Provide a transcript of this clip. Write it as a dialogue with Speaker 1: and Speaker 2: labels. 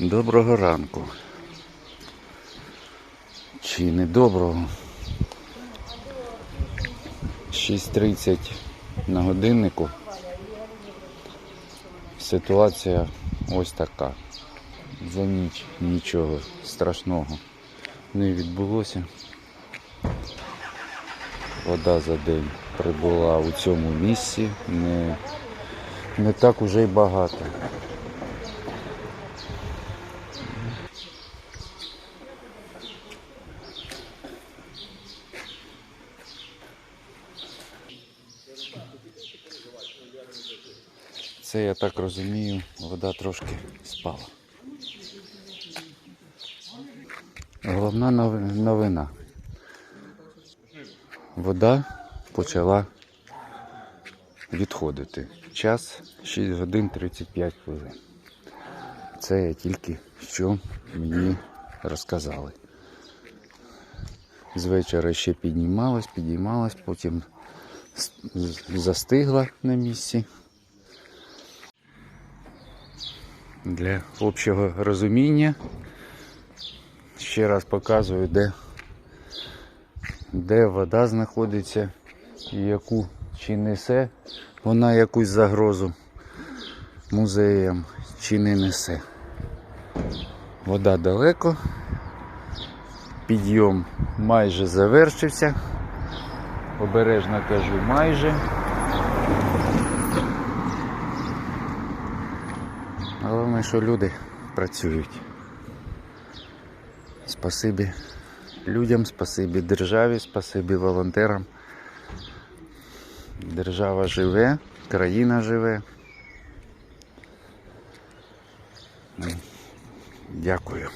Speaker 1: Доброго ранку. Чи не доброго? 6.30 на годиннику. Ситуація ось така. За ніч нічого страшного не відбулося. Вода за день прибула у цьому місці не, не так уже й багато. Це я так розумію, вода трошки спала. Головна новина. Вода почала відходити. Час 6 годин 35 хвилин. Це я тільки що мені розказали. З вечора ще піднімалась, підіймалась, потім застигла на місці. Для общого розуміння ще раз показую, де, де вода знаходиться і яку чи несе вона якусь загрозу музеям, чи не несе. Вода далеко, підйом майже завершився. Обережно кажу майже. Головне, що люди працюють. Спасибі людям, спасибі державі, спасибі волонтерам. Держава живе, країна живе. Дякую.